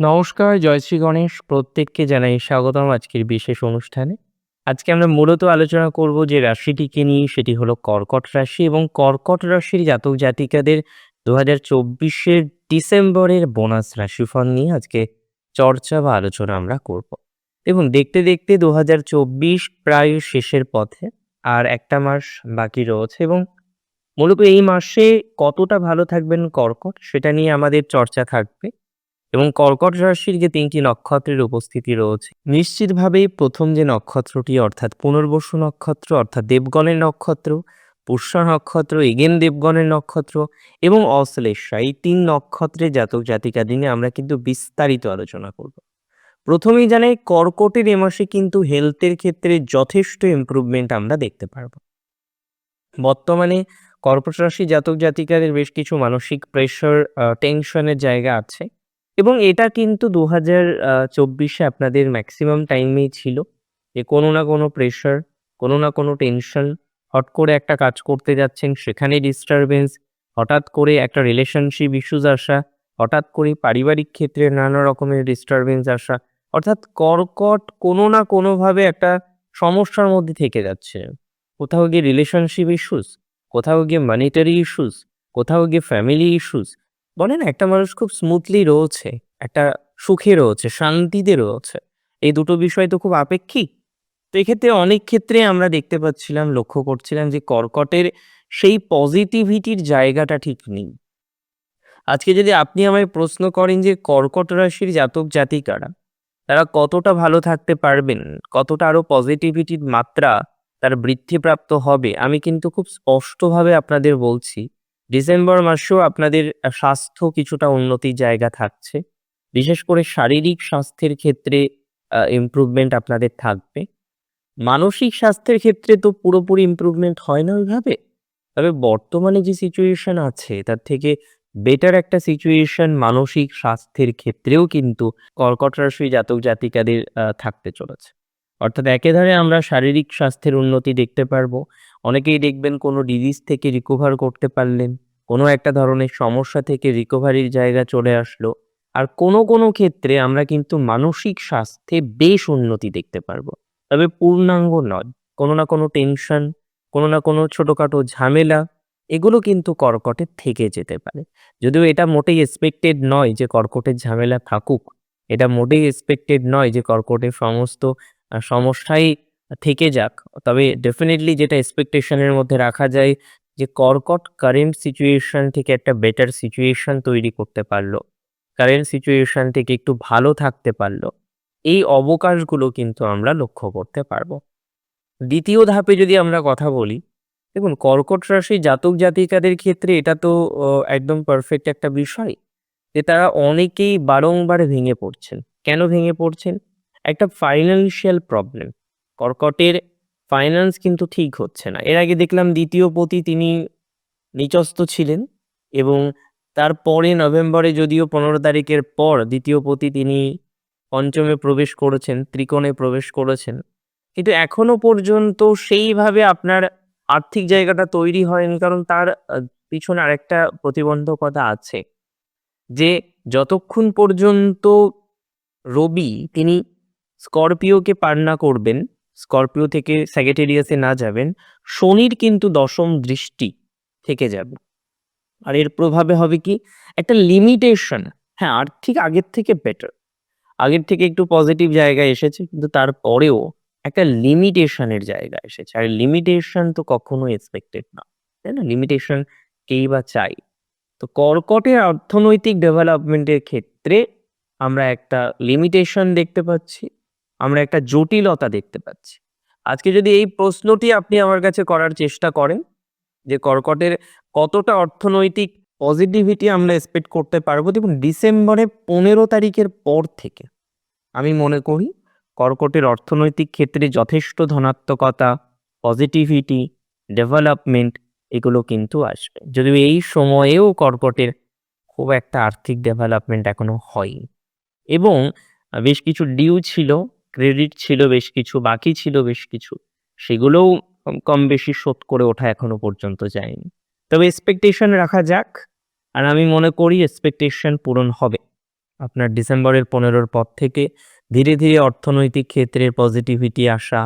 নমস্কার, জয় শ্রী গণেশ। প্রত্যেককে জানাই স্বাগতম আজকের বিশেষ অনুষ্ঠানে। আজকে আমরা মূলত আলোচনা করব যে রাশিটিকে নিয়ে সেটি হলো কর্কট রাশি এবং কর্কট রাশির জাতক জাতিকাদের দু হাজার চব্বিশের ডিসেম্বরের বোনাস রাশিফল নিয়ে আজকে চর্চা বা আলোচনা আমরা করব। এবং দেখতে, দেখতে ২০২৪ প্রায় শেষের পথে। আর একটা মাস বাকি রয়েছে এবং মূলত এই মাসে কতটা ভালো থাকবেন কর্কট সেটা নিয়ে আমাদের চর্চা থাকবে। এবং কর্কট রাশির যে তিনটি নক্ষত্রের উপস্থিতি রয়েছে, নিশ্চিতভাবেই প্রথম যে নক্ষত্রটি অর্থাৎ পুনর্বসু নক্ষত্র অর্থাৎ দেবগণের নক্ষত্র, পুষ্যা নক্ষত্র, এগেন দেবগণের নক্ষত্র এবং অশ্লেষা এই তিন নক্ষত্রের জাতক জাতিকা দিনে আমরা কিন্তু বিস্তারিত আলোচনা করব। প্রথমেই জানাই কর্কটের এ মাসে কিন্তু হেলথের ক্ষেত্রে যথেষ্ট ইমপ্রুভমেন্ট আমরা দেখতে পারব। বর্তমানে কর্কট রাশি জাতক জাতিকাদের বেশ কিছু মানসিক প্রেশার, টেনশনের জায়গা আছে। এবং এটা কিন্তু দু হাজার চব্বিশে আপনাদের ম্যাক্সিমাম টাইমেই ছিল। যে কোনো না কোনো প্রেশার, কোনো না কোনো টেনশন, হট করে একটা কাজ করতে যাচ্ছেন সেখানে ডিস্টারবেন্স হঠাৎ করে একটা রিলেশনশিপ ইস্যুস আসা, হঠাৎ করে পারিবারিক ক্ষেত্রে নানা রকমের ডিস্টারবেন্স আসা। অর্থাৎ কর্কট কোনো না কোনোভাবে একটা সমস্যার মধ্যে থেকে যাচ্ছে। কোথাও গিয়ে রিলেশনশিপ ইস্যুস, কোথাও গিয়ে মনিটারি ইস্যুস, কোথাও গিয়ে ফ্যামিলি ইস্যুস। বলে না একটা মানুষ খুব স্মুথলি রয়েছে, একটা সুখে রয়েছে, শান্তিতে রয়েছে। এই দুটো বিষয় তো খুব আপেক্ষিক। তো এক্ষেত্রে অনেক ক্ষেত্রে আমরা দেখতে পাচ্ছিলাম, লক্ষ্য করছিলাম যে কর্কটের সেই পজিটিভিটির জায়গাটা ঠিক নেই। আজকে যদি আপনি আমায় প্রশ্ন করেন যে কর্কট রাশির জাতক জাতিকারা তারা কতটা ভালো থাকতে পারবেন, কতটা আরও পজিটিভিটির মাত্রা তার বৃদ্ধিপ্রাপ্ত হবে, আমি কিন্তু খুব স্পষ্টভাবে আপনাদের বলছি ডিসেম্বর মাসেও আপনাদের স্বাস্থ্য কিছুটা উন্নতির জায়গা থাকছে। বিশেষ করে শারীরিক স্বাস্থ্যের ক্ষেত্রে ইমপ্রুভমেন্ট আপনাদের থাকবে। মানসিক স্বাস্থ্যের ক্ষেত্রে তো পুরোপুরি ইমপ্রুভমেন্ট হয় না ওইভাবে। তবে বর্তমানে যে সিচুয়েশন আছে, তার থেকে বেটার একটা সিচুয়েশন মানসিক স্বাস্থ্যের ক্ষেত্রেও কিন্তু কর্কট জাতক জাতিকাদের থাকতে চলেছে। অর্থাৎ একেধারে আমরা শারীরিক স্বাস্থ্যের উন্নতি দেখতে পারব। অনেকেই দেখবেন কোনো ডিজিজ থেকে রিকভার করতে পারলেন, কোনো একটা ধরনের সমস্যা থেকে রিকভারির জায়গা চলে আসলো। আর কোনো, কোনো ক্ষেত্রে আমরা কিন্তু মানসিক স্বাস্থ্যে বেশ উন্নতি দেখতে পারব। তবে পূর্ণাঙ্গ নয়। কোনো না কোনো টেনশন, কোনো না কোনো ছোটখাটো ঝামেলা এগুলো কিন্তু কর্কটে থেকে যেতে পারে। যদিও এটা মোটেই এক্সপেক্টেড নয় যে কর্কটের ঝামেলা থাকুক। এটা মোটেই এক্সপেক্টেড নয় যে কর্কটের সমস্ত সমস্যাই থেকে যাক। তবে ডেফিনেটলি যেটা এক্সপেকটেশন এর মধ্যে রাখা যায় যে কর্কট কারেন্ট সিচুয়েশন থেকে একটা বেটার সিচুয়েশন তৈরি করতে পারল কারেন্ট সিচুয়েশন থেকে একটু ভালো থাকতে পারল এই অবকাশগুলো কিন্তু আমরা লক্ষ্য করতে পারব দ্বিতীয় ধাপে যদি আমরা কথা বলি, দেখুন কর্কট রাশি জাতক জাতিকাদের ক্ষেত্রে এটা তো একদম পারফেক্ট একটা বিষয়। যে তারা অনেকেই বারংবার ভেঙে পড়ছেন। কেন ভেঙে পড়ছেন? একটা ফাইন্যান্সিয়াল প্রবলেম। কর্কটের ফাইন্যান্স কিন্তু ঠিক হচ্ছে না। এর আগে দেখলাম ২য় পতি তিনি নিচস্থ ছিলেন এবং তারপরে নভেম্বরে যদিও ১৫ তারিখের পর ২য় পতি তিনি পঞ্চমে প্রবেশ করেছেন, ত্রিকোণে প্রবেশ করেছেন। কিন্তু এখনও পর্যন্ত সেইভাবে আপনার আর্থিক জায়গাটা তৈরি হয়নি কারণ তার পিছনে আরেকটা প্রতিবন্ধকতা আছে। যে যতক্ষণ পর্যন্ত রবি তিনি স্করপিওকে পার না করবেন, স্করপিও থেকে স্যাগিটেরিয়াসে না যাবেন, শনির কিন্তু দশম দৃষ্টি থেকে যাবে। আর এর প্রভাবে হবে কি? একটা লিমিটেশন। হ্যাঁ, আর্থিক আগের থেকে বেটার। আগের থেকে একটু পজিটিভ জায়গায় এসেছে কিন্তু তারপরেও একটা লিমিটেশন এর জায়গা এসেছে। আর লিমিটেশন তো কখনোই এক্সপেক্টেড না। তাই না? লিমিটেশন কেই বা চায়। তো কর্কটের অর্থনৈতিক ডেভেলপমেন্ট এর ক্ষেত্রে আমরা একটা লিমিটেশন দেখতে পাচ্ছি। আমরা একটা জটিলতা দেখতে পাচ্ছি। আজকে যদি এই প্রশ্নটি আপনি আমার কাছে করার চেষ্টা করেন যে কর্কটের কতটা অর্থনৈতিক পজিটিভিটি আমরা এক্সপেক্ট করতে পারব দেখুন ডিসেম্বরে ১৫ তারিখের পর থেকে আমি মনে করি কর্কটের অর্থনৈতিক ক্ষেত্রে যথেষ্ট ধনাত্মকতা, পজিটিভিটি, ডেভেলপমেন্ট এগুলো কিন্তু আসবে। যদিও এই সময়েও কর্কটের খুব একটা আর্থিক ডেভেলপমেন্ট এখনও হয়নি। এবং বেশ কিছু ডিউ ছিল, ক্রেডিট ছিল বেশ কিছু, বাকি ছিল বেশ কিছু। সেগুলোও কম বেশি শোধ করে ওঠা এখনও পর্যন্ত যায়নি। তবে এক্সপেকটেশন রাখা যাক। আর আমি মনে করি এক্সপেকটেশন পূরণ হবে। আপনার ডিসেম্বরের পনেরোর পর থেকে ধীরে ধীরে অর্থনৈতিক ক্ষেত্রে পজিটিভিটি আসা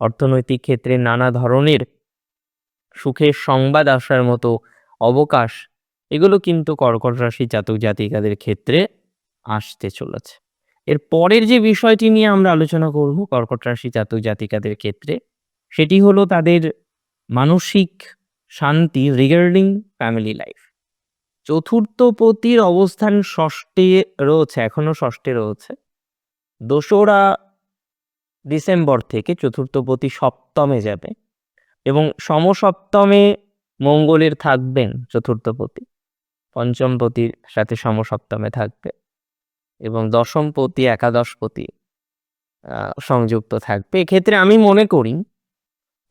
অর্থনৈতিক ক্ষেত্রে নানা ধরনের সুখের সংবাদ আসার মতো অবকাশ এগুলো কিন্তু কর্কট রাশি জাতক জাতিকাদের ক্ষেত্রে আসতে চলেছে এর পরের যে বিষয়টি নিয়ে আমরা আলোচনা করব কর্কট রাশি জাতক জাতিকাদের ক্ষেত্রে, সেটি হলো তাদের মানসিক শান্তি রিগার্ডিং ফ্যামিলি লাইফ চতুর্থ পতির অবস্থান ষষ্ঠে রয়েছে, এখনও ষষ্ঠে রয়েছে। দোসরা ডিসেম্বর থেকে চতুর্থ পতি সপ্তমে যাবে এবং সমসপ্তমে মঙ্গলের থাকবেন চতুর্থ পতি পঞ্চম পতির সাথে সমসপ্তমে থাকবে। এবং দশম পতি একাদশ পতি সংযুক্ত থাকবে। এক্ষেত্রে আমি মনে করি,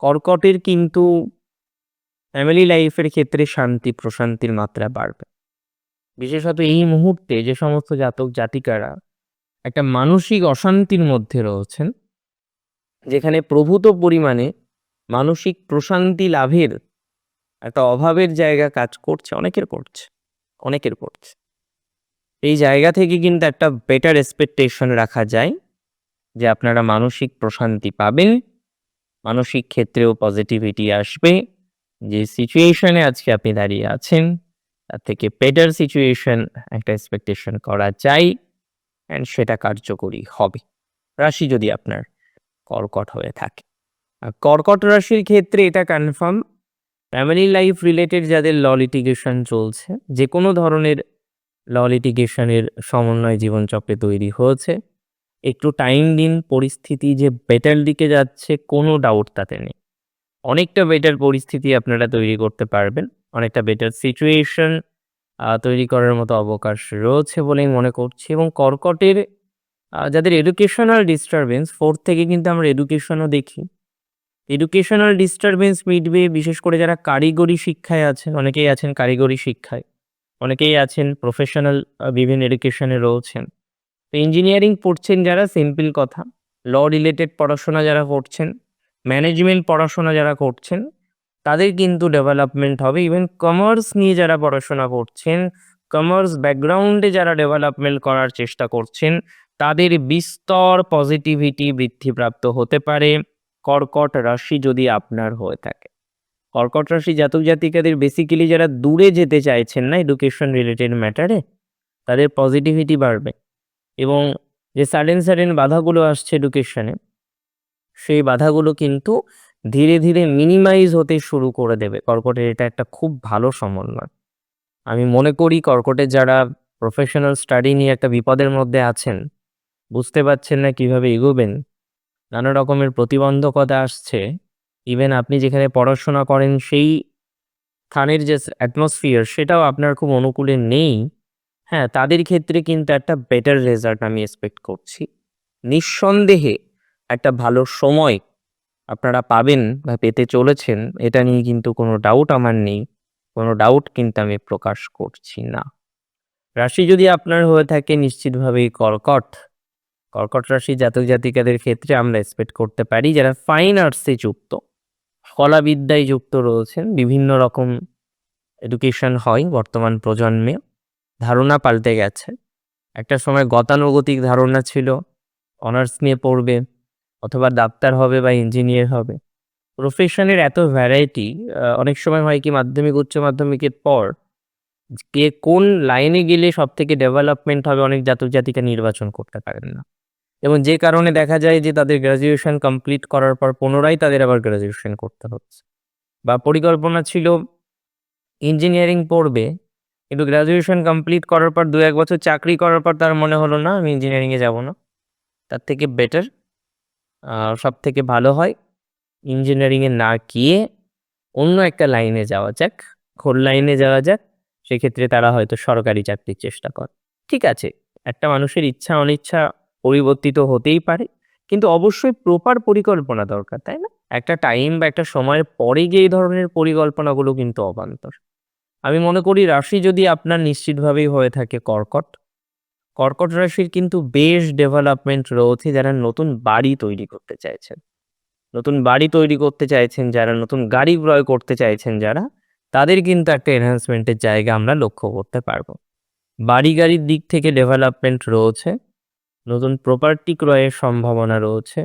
কর্কটের কিন্তু ফ্যামিলি লাইফের ক্ষেত্রে শান্তি, প্রশান্তির মাত্রা বাড়বে। বিশেষত এই মুহূর্তে যে সমস্ত জাতক, জাতিকারা একটা মানসিক অশান্তির মধ্যে রয়েছেন, যেখানে প্রভূত পরিমাণে মানসিক প্রশান্তি লাভের একটা অভাবের জায়গা কাজ করছে, অনেকের করছে অনেকের করছে। এই জায়গা থেকে কিন্তু একটা বেটার এক্সপেকটেশন রাখা যায় যে আপনারা মানসিক প্রশান্তি পাবেন, মানসিক ক্ষেত্রেও পজিটিভিটি আসবে। যে সিচুয়েশনে আজকে আপনি দাঁড়িয়ে আছেন, তার থেকে বেটার সিচুয়েশন একটা এক্সপেকটেশন করা যায় অ্যান্ড সেটা কার্যকরী হবে। রাশি যদি আপনার কর্কট হয়ে থাকে। আর কর্কট রাশির ক্ষেত্রে এটা কনফার্ম ফ্যামিলি লাইফ রিলেটেড যাদের ল লিটিগেশন চলছে যে কোনো ধরনের ল লিটিগেশনের সমন্বয় জীবনচক্রে তৈরি হয়েছে। একটু টাইম দিন, পরিস্থিতি যে বেটার দিকে যাচ্ছে, কোনো ডাউট তাতে নেই। অনেকটা বেটার পরিস্থিতি আপনারা তৈরি করতে পারবেন। অনেকটা বেটার সিচুয়েশন তৈরি করার মতো অবকাশ রয়েছে বলেই মনে করছি এবং কর্কটের যাদের এডুকেশনাল ডিস্টারবেন্স ফোর্থ থেকে কিন্তু আমরা এডুকেশনও দেখি। এডুকেশনাল ডিস্টারবেন্স মিটবে, বিশেষ করে যারা কারিগরি শিক্ষায় আছেন, অনেকেই আছেন কারিগরি শিক্ষায়। অনেকেই আছেন প্রফেশনাল বিভিন্ন এডুকেশনে রয়েছেন। তো ইঞ্জিনিয়ারিং পড়ছেন যারা সিম্পল কথা। ল রিলেটেড পড়াশোনা যারা করছেন ম্যানেজমেন্ট পড়াশোনা যারা করছেন, তাদের কিন্তু ডেভেলপমেন্ট হবে। ইভেন কমার্স নিয়ে যারা পড়াশোনা করছেন কমার্স ব্যাকগ্রাউন্ডে যারা ডেভেলপমেন্ট করার চেষ্টা করছেন, তাদের বিস্তর পজিটিভিটি বৃদ্ধিপ্রাপ্ত হতে পারে। কর্কট রাশি যদি আপনার হয়ে থাকে। কর্কট রাশি জাতক জাতিকাদের বেসিক্যালি যারা দূরে যেতে চাইছেন না এডুকেশন রিলেটেড ম্যাটারে তাদের পজিটিভিটি বাড়বে। এবং যে সাডেন সাডেন বাধাগুলো আসছে এডুকেশনে সেই বাধাগুলো কিন্তু ধীরে ধীরে মিনিমাইজ হতে শুরু করে দেবে। কর্কটের এটা একটা খুব ভালো সমন্বয়। আমি মনে করি কর্কটের যারা প্রফেশনাল স্টাডি নিয়ে একটা বিপদের মধ্যে আছেন, বুঝতে পারছেন না কীভাবে এগোবেন, নানা রকমের প্রতিবন্ধকতা আসছে ইভেন আপনি যেখানে পড়াশোনা করেন, সেই স্থানের যে অ্যাটমসফিয়ার সেটাও আপনার খুব অনুকূলে নেই। হ্যাঁ তাদের ক্ষেত্রে কিন্তু একটা বেটার রেজাল্ট আমি এক্সপেক্ট করছি। নিঃসন্দেহে একটা ভালো সময় আপনারা পাবেন বা পেতে চলেছেন, এটা নিয়ে কিন্তু কোনো ডাউট আমার নেই। কোনো ডাউট কিন্তু আমি প্রকাশ করছি না। রাশি যদি আপনার হয়ে থাকে, নিশ্চিতভাবেই কর্কট। কর্কট রাশি জাতক জাতিকাদের ক্ষেত্রে আমরা এক্সপেক্ট করতে পারি, যারা ফাইন আর্টসে যুক্ত। কলাবিদ্যায় যুক্ত রয়েছেন, বিভিন্ন রকম এডুকেশন হয় বর্তমান প্রজন্মে। ধারণা পাল্টে গেছে। একটা সময় গতানুগতিক ধারণা ছিল, অনার্স নিয়ে পড়বে, অথবা ডাক্তার হবে বা ইঞ্জিনিয়ার হবে। প্রফেশনের এত ভ্যারাইটি অনেক সময় হয় কি মাধ্যমিক, উচ্চ মাধ্যমিকের পর কে কোন লাইনে গেলে সব থেকে ডেভেলপমেন্ট হবে অনেক জাতক জাতিকা নির্বাচন করতে পারেন না। এবং যে কারণে দেখা যায় যে তাদের গ্রাজুয়েশন কমপ্লিট করার পর পুনরায় তাদের আবার গ্রাজুয়েশন করতে হচ্ছে। বা পরিকল্পনা ছিল ইঞ্জিনিয়ারিং পড়বে, কিন্তু গ্রাজুয়েশন কমপ্লিট করার পর দু এক বছর চাকরি করার পর তার মনে হলো, না, আমি ইঞ্জিনিয়ারিংয়ে যাব না। তার থেকে বেটার সব থেকে ভালো হয় ইঞ্জিনিয়ারিংয়ে না গিয়ে অন্য একটা লাইনে যাওয়া যাক, খোল লাইনে যাওয়া যাক, সেক্ষেত্রে তারা হয়তো সরকারি চাকরির চেষ্টা করে। ঠিক আছে, একটা মানুষের ইচ্ছা, অনিচ্ছা পরিবর্তিত হতেই পারে। কিন্তু অবশ্যই প্রপার পরিকল্পনা দরকার, তাই না? একটা টাইম বা একটা সময়ের পরে গিয়ে এই ধরনের পরিকল্পনাগুলো কিন্তু অবান্তর। আমি মনে করি রাশি যদি আপনার নিশ্চিতভাবেই হয়ে থাকে কর্কট কর্কট রাশির কিন্তু বেশ ডেভেলপমেন্ট রয়েছে যারা নতুন বাড়ি তৈরি করতে চাইছেন। নতুন বাড়ি তৈরি করতে চাইছেন, যারা নতুন গাড়ি ক্রয় করতে চাইছেন, যারা, তাদের কিন্তু একটা এনহান্সমেন্টের জায়গা আমরা লক্ষ্য করতে পারব। বাড়ি গাড়ির দিক থেকে ডেভেলপমেন্ট রয়েছে। নতুন প্রপার্টি ক্রয়ের সম্ভাবনা রয়েছে।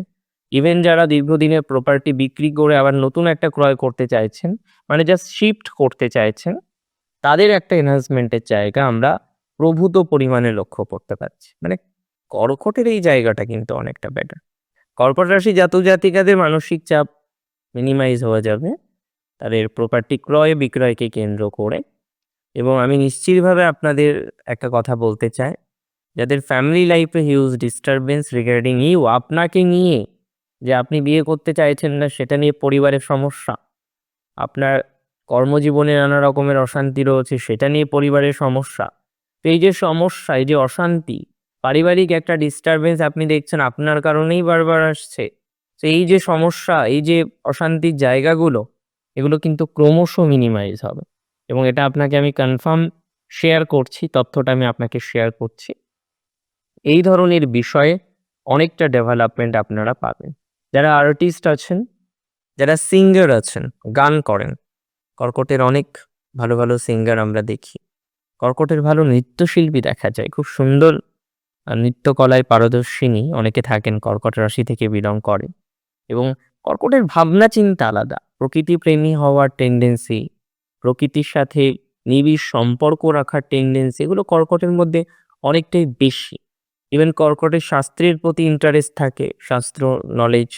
ইভেন যারা দীর্ঘদিনের প্রপার্টি বিক্রি করে আবার নতুন একটা ক্রয় করতে চাইছেন মানে জাস্ট শিফট করতে চাইছেন, তাদের একটা এনহান্সমেন্টের জায়গা আমরা প্রভূত পরিমাণে লক্ষ্য করতে পারছি। মানে কর্কটের এই জায়গাটা কিন্তু অনেকটা বেটার কর্কট রাশি জাতক জাতিকাদের মানসিক চাপ মিনিমাইজ হওয়া যাবে, তাদের প্রপার্টি ক্রয় বিক্রয়কে কেন্দ্র করে। এবং আমি নিশ্চিতভাবে আপনাদের একটা কথা বলতে চাই যাদের ফ্যামিলি লাইফে হিউজ ডিস্টারবেন্স রিগার্ডিং ইউ আপনাকে নিয়ে যে আপনি বিয়ে করতে চাইছেন না, সেটা নিয়ে পরিবারের সমস্যা। আপনার কর্মজীবনে নানা রকমের অশান্তি রয়েছে, সেটা নিয়ে পরিবারের সমস্যা। তো এই যে সমস্যা, এই যে অশান্তি, পারিবারিক একটা ডিস্টারবেন্স আপনি দেখছেন, আপনার কারণেই বারবার আসছে। তো এই যে সমস্যা, এই যে অশান্তির জায়গাগুলো, এগুলো কিন্তু ক্রমশ মিনিমাইজ হবে। এবং এটা আপনাকে আমি কনফার্ম শেয়ার করছি, তথ্যটা আমি আপনাকে শেয়ার করছি। এই ধরনের বিষয়ে অনেকটা ডেভেলপমেন্ট আপনারা পাবেন। যারা আর্টিস্ট আছেন, যারা সিঙ্গার আছেন, গান করেন, কর্কটের অনেক ভালো ভালো সিঙ্গার আমরা দেখি। কর্কটের ভালো নৃত্যশিল্পী দেখা যায়, খুব সুন্দর নৃত্যকলায় পারদর্শিনী অনেকে থাকেন, কর্কট রাশি থেকে বিলং করে। এবং কর্কটের ভাবনা চিন্তা আলাদা, প্রকৃতি প্রেমী হওয়ার টেন্ডেন্সি প্রকৃতির সাথে নিবিড় সম্পর্ক রাখার টেন্ডেন্সি এগুলো কর্কটের মধ্যে অনেকটাই বেশি। ইভেন কর্কটের শাস্ত্রের প্রতি ইন্টারেস্ট থাকে। শাস্ত্র নলেজ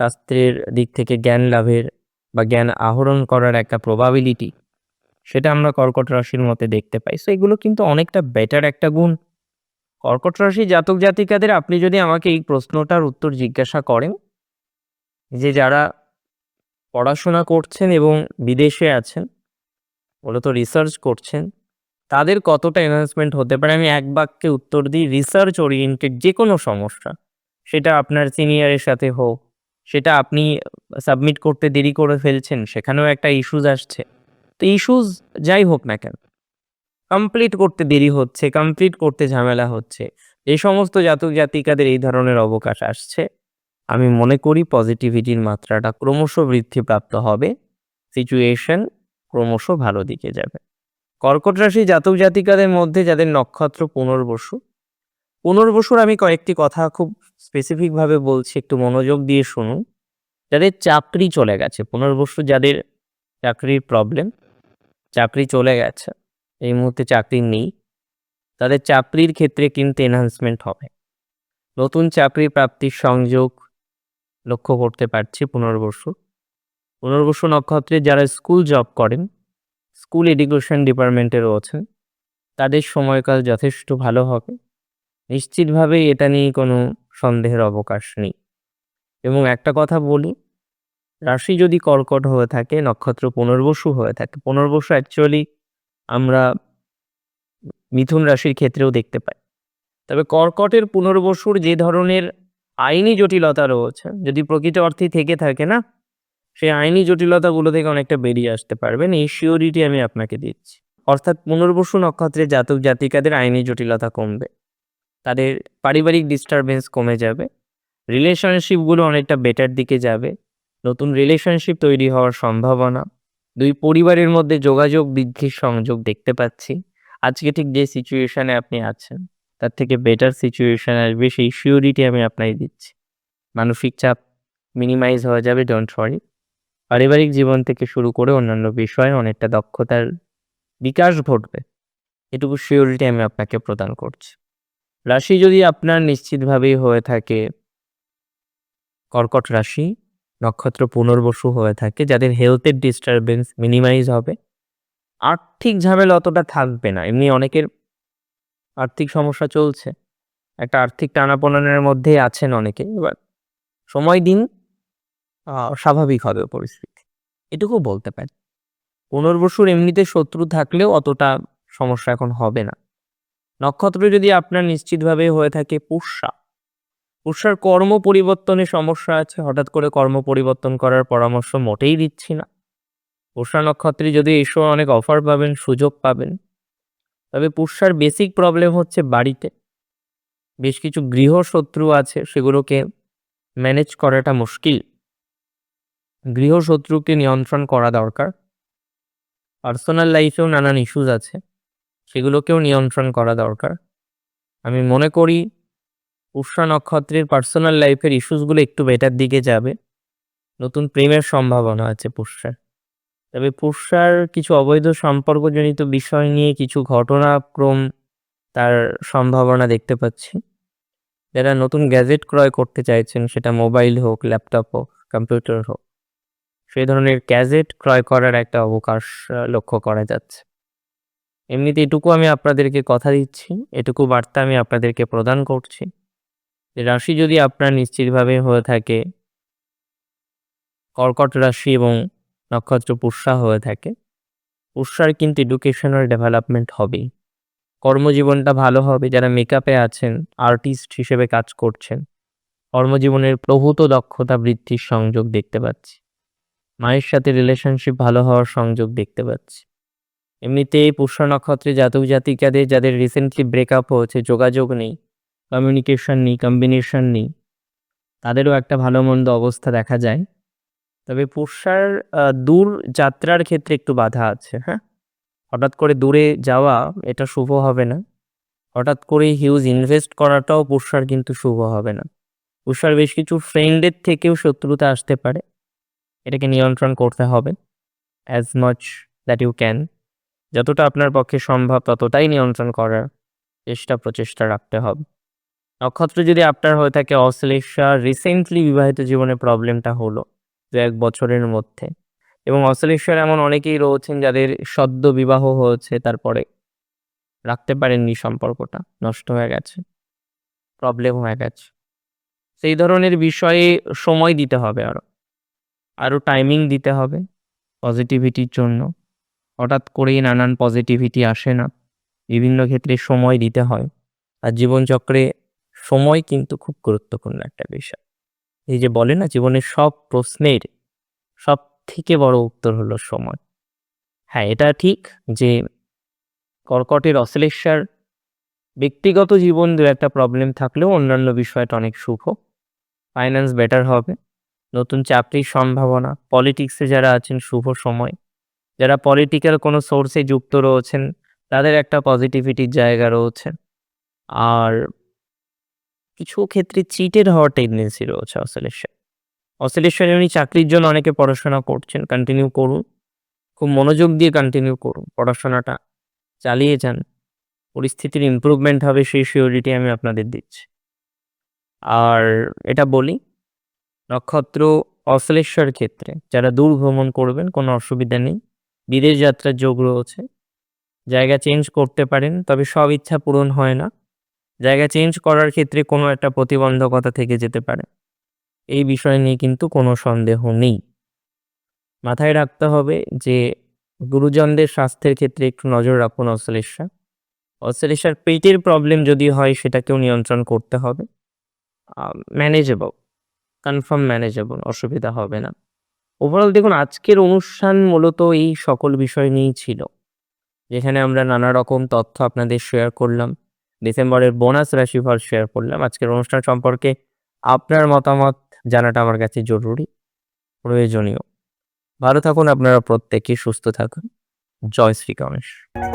শাস্ত্রের দিক থেকে জ্ঞান লাভের বা জ্ঞান আহরণ করার একটা প্রবাবিলিটি সেটা আমরা কর্কট রাশির মতে দেখতে পাই। সো এগুলো কিন্তু অনেকটা বেটার একটা গুণ। কর্কট রাশি জাতক জাতিকাদের, আপনি যদি আমাকে এই প্রশ্নটার উত্তর জিজ্ঞাসা করেন, যে যারা পড়াশোনা করছেন এবং বিদেশে আছেন, মূলত রিসার্চ করছেন তাদের কতটা এনহান্সমেন্ট হতে পারে? আমি এক বাক্যে উত্তর দিই রিসার্চ ওরিয়েন্টেড যে কোনো সমস্যা, সেটা আপনার সিনিয়রের সাথে হোক, সেটা আপনি সাবমিট করতে দেরি করে ফেলছেন, সেখানেও একটা ইস্যুজ আসছে। তো ইস্যুজ যাই হোক না কেন কমপ্লিট করতে দেরি হচ্ছে কমপ্লিট করতে ঝামেলা হচ্ছে এই সমস্ত জাতক জাতিকাদের এই ধরনের অবকাশ আসছে। আমি মনে করি পজিটিভিটির মাত্রাটা ক্রমশ বৃদ্ধিপ্রাপ্ত হবে সিচুয়েশন ক্রমশ ভালো দিকে যাবে। কর্কট রাশি জাতক জাতিকাদের মধ্যে যাদের নক্ষত্র পুনর্বসু, পুনর্বসুর আমি কয়েকটি কথা খুব স্পেসিফিকভাবে বলছি, একটু মনোযোগ দিয়ে শুনুন। যাদের চাকরি চলে গেছে, পুনর্বসু যাদের চাকরির প্রবলেম চাকরি চলে গেছে, এই মুহূর্তে চাকরি নেই, তাদের চাকরির ক্ষেত্রে কিন্তু এনহান্সমেন্ট হবে। নতুন চাকরি প্রাপ্তির সংযোগ লক্ষ্য করতে পারছি পুনর্বসু। পুনর্বসু নক্ষত্রে যারা স্কুল জব করেন স্কুল এডুকেশন ডিপার্টমেন্টে রয়েছেন তাদের সময়কাল যথেষ্ট ভালো হবে। নিশ্চিতভাবেই এটা নিয়ে কোনো সন্দেহের অবকাশ নেই। এবং একটা কথা বলি, রাশি যদি কর্কট হয়ে থাকে, নক্ষত্র পুনর্বসু হয়ে থাকে, পুনর্বসু অ্যাকচুয়ালি আমরা মিথুন রাশির ক্ষেত্রেও দেখতে পাই। তবে কর্কটের পুনর্বসুর যে ধরনের আইনি জটিলতা রয়েছে, যদি প্রকৃত অর্থে থেকে থাকে না সেই আইনি জটিলতাগুলো থেকে অনেকটা বেরিয়ে আসতে পারবেন এই শিওরিটি আমি আপনাকে দিচ্ছি। অর্থাৎ পুনর্বসু নক্ষত্রে জাতক জাতিকাদের আইনি জটিলতা কমবে। তাদের পারিবারিক ডিস্টারবেন্স কমে যাবে। রিলেশনশিপগুলো অনেকটা বেটার দিকে যাবে। নতুন রিলেশনশিপ তৈরি হওয়ার সম্ভাবনা। দুই পরিবারের মধ্যে যোগাযোগ বৃদ্ধির সংযোগ দেখতে পাচ্ছি। আজকে ঠিক যে সিচুয়েশনে আপনি আছেন, তার থেকে বেটার সিচুয়েশন আসবে, সেই শিওরিটি আমি আপনাকে দিচ্ছি। মানসিক চাপ মিনিমাইজ হয়ে যাবে ডোন্ট ওয়ারি পারিবারিক জীবন থেকে শুরু করে অন্যান্য বিষয়ে অনেকটা দক্ষতার বিকাশ ঘটবে। এটুকু শিওরিটি আমি আপনাকে প্রদান করছি। রাশি যদি আপনার নিশ্চিতভাবেই হয়ে থাকে, কর্কট রাশি, নক্ষত্র পুনর্বসু হয়ে থাকে, যাদের হেলথের ডিস্টারবেন্স মিনিমাইজ হবে, আর্থিক ঝামেলা অতটা থাকবে না। এমনি অনেকের আর্থিক সমস্যা চলছে। একটা আর্থিক টানাপোড়েনের মধ্যেই আছেন অনেকে, এবার সময় দিন স্বাভাবিক হবে পরিস্থিতি। এটুকু বলতে পারি। পুনর্বসুর এমনিতে শত্রু থাকলেও অতটা সমস্যা এখন হবে না। নক্ষত্র যদি আপনার নিশ্চিতভাবে হয়ে থাকে পুষ্যা পুষ্যার কর্ম পরিবর্তনের সমস্যা আছে, হঠাৎ করে কর্ম পরিবর্তন করার পরামর্শ মোটেই দিচ্ছি না। পুষ্যা নক্ষত্রে যদি এসব অনেক অফার পাবেন, সুযোগ পাবেন, তবে পুষ্যার বেসিক প্রবলেম হচ্ছে বাড়িতে। বেশ কিছু গৃহ শত্রু আছে, সেগুলোকে ম্যানেজ করাটা মুশকিল। গৃহশত্রুকে নিয়ন্ত্রণ করা দরকার। পার্সোনাল লাইফেও নানান ইস্যুজ আছে, সেগুলোকেও নিয়ন্ত্রণ করা দরকার। আমি মনে করি পুষ্যা নক্ষত্রের পার্সোনাল লাইফের ইস্যুসগুলো একটু বেটার দিকে যাবে। নতুন প্রেমের সম্ভাবনা আছে পুষ্যার তবে পুষ্যার কিছু অবৈধ সম্পর্কজনিত বিষয় নিয়ে কিছু ঘটনাক্রম তার সম্ভাবনা দেখতে পাচ্ছি। যারা নতুন গ্যাজেট ক্রয় করতে চাইছেন, সেটা মোবাইল হোক, ল্যাপটপ হোক, কম্পিউটার হোক সেই ধরনের গ্যাজেট ক্রয় করার একটা অবকাশ লক্ষ্য করা যাচ্ছে। এমনিতে এটুকু আমি আপনাদেরকে কথা দিচ্ছি, এটুকু বার্তা আমি আপনাদেরকে প্রদান করছি রাশি যদি আপনার নিশ্চিতভাবে হয়ে থাকে, কর্কট রাশি এবং নক্ষত্র পুষ্যা হয়ে থাকে, পুষ্যার কিন্তু এডুকেশনাল ডেভেলপমেন্ট হবেই। কর্মজীবনটা ভালো হবে, যারা মেকআপে আছেন আর্টিস্ট হিসেবে কাজ করছেন, কর্মজীবনের প্রভূত দক্ষতা বৃদ্ধির সংযোগ দেখতে পাচ্ছি। মায়ের সাথে রিলেশনশিপ ভালো হওয়ার সংযোগ দেখতে পাচ্ছি। এমনিতে পুষ্য নক্ষত্রে জাতক জাতিকাদের যাদের রিসেন্টলি ব্রেকআপ হয়েছে, যোগাযোগ নেই কমিউনিকেশন নেই কম্বিনেশন নেই, তাদেরও একটা ভালো মন্দ অবস্থা দেখা যায়। তবে পুষ্যার দূর যাত্রার ক্ষেত্রে একটু বাধা আছে হ্যাঁ? হঠাৎ করে দূরে যাওয়া এটা শুভ হবে না। হঠাৎ করে হিউজ ইনভেস্ট করাটাও পুষ্যার কিন্তু শুভ হবে না। পুষ্যার বেশ কিছু ফ্রেন্ডের থেকেও শত্রুতা আসতে পারে। এটাকে নিয়ন্ত্রণ করতে হবে as much that you can যতটা আপনার পক্ষে সম্ভব ততটাই নিয়ন্ত্রণ করার চেষ্টা, প্রচেষ্টা রাখতে হবে। নক্ষত্র যদি আপনার হয়ে থাকে অশ্লেষা রিসেন্টলি বিবাহিত জীবনে প্রবলেমটা হলো দু এক বছরের মধ্যে। এবং অশ্লেষার এমন অনেকেই রয়েছেন যাদের সদ্য বিবাহ হয়েছে, তারপরে রাখতে পারেননি সম্পর্কটা, নষ্ট হয়ে গেছে প্রবলেম হয়ে গেছে। সেই ধরনের বিষয়ে সময় দিতে হবে আরও আরও টাইমিং দিতে হবে পজিটিভিটির জন্য। হঠাৎ করেই নানান পজিটিভিটি আসে না। বিভিন্ন ক্ষেত্রে সময় দিতে হয়। আর জীবনচক্রে সময় কিন্তু খুব গুরুত্বপূর্ণ একটা বিষয়। এই যে বলে না, জীবনের সব প্রশ্নের সব থেকে বড় উত্তর হলো সময়। হ্যাঁ এটা ঠিক যে কর্কটের অশ্লেষার ব্যক্তিগত জীবন দু একটা প্রবলেম থাকলেও অন্যান্য বিষয়টা অনেক শুভ। ফাইন্যান্স বেটার হবে। নতুন চাকরির সম্ভাবনা। পলিটিক্সে যারা আছেন, শুভ সময়। যারা পলিটিক্যাল কোনো সোর্সে যুক্ত রয়েছেন, তাদের একটা পজিটিভিটির জায়গা রয়েছে। আর কিছু ক্ষেত্রে চিটের হওয়ার টেন্ডেন্সি রয়েছে অসিলেশন। অসিলেশন উনি চাকরির জন্য অনেকে পড়াশোনা করছেন। কন্টিনিউ করুন। খুব মনোযোগ দিয়ে কন্টিনিউ করুন। পড়াশোনাটা চালিয়ে যান। পরিস্থিতির ইমপ্রুভমেন্ট হবে, সেই সিওরিটি আমি আপনাদের দিচ্ছি। আর এটা বলি নক্ষত্র অশ্লেষার ক্ষেত্রে, যারা দূর ভ্রমণ করবেন, কোনো অসুবিধা নেই। বিদেশ যাত্রার যোগ রয়েছে। জায়গা চেঞ্জ করতে পারেন, তবে সব ইচ্ছা পূরণ হয় না। জায়গা চেঞ্জ করার ক্ষেত্রে কোনো একটা প্রতিবন্ধকতা থেকে যেতে পারে। এই বিষয় নিয়ে কিন্তু কোনো সন্দেহ নেই। মাথায় রাখতে হবে যে, গুরুজনদের স্বাস্থ্যের ক্ষেত্রে একটু নজর রাখুন অশ্লেষা অশ্লেষার পেটের প্রবলেম যদি হয়, সেটাকেও নিয়ন্ত্রণ করতে হবে। ম্যানেজেবল কনফার্ম ম্যানেজেবল অসুবিধা হবে না। ওভারঅল দেখুন, আজকের অনুষ্ঠান মূলত এই সকল বিষয় নিয়েই ছিল। যেখানে আমরা নানা রকম তথ্য আপনাদের শেয়ার করলাম। ডিসেম্বরের বোনাস রাশিফল শেয়ার করলাম। আজকের অনুষ্ঠান সম্পর্কে আপনার মতামত জানাটা আমার কাছে জরুরি, প্রয়োজনীয়। ভালো থাকুন, আপনারা প্রত্যেকেই সুস্থ থাকুন। জয় শ্রী গণেশ।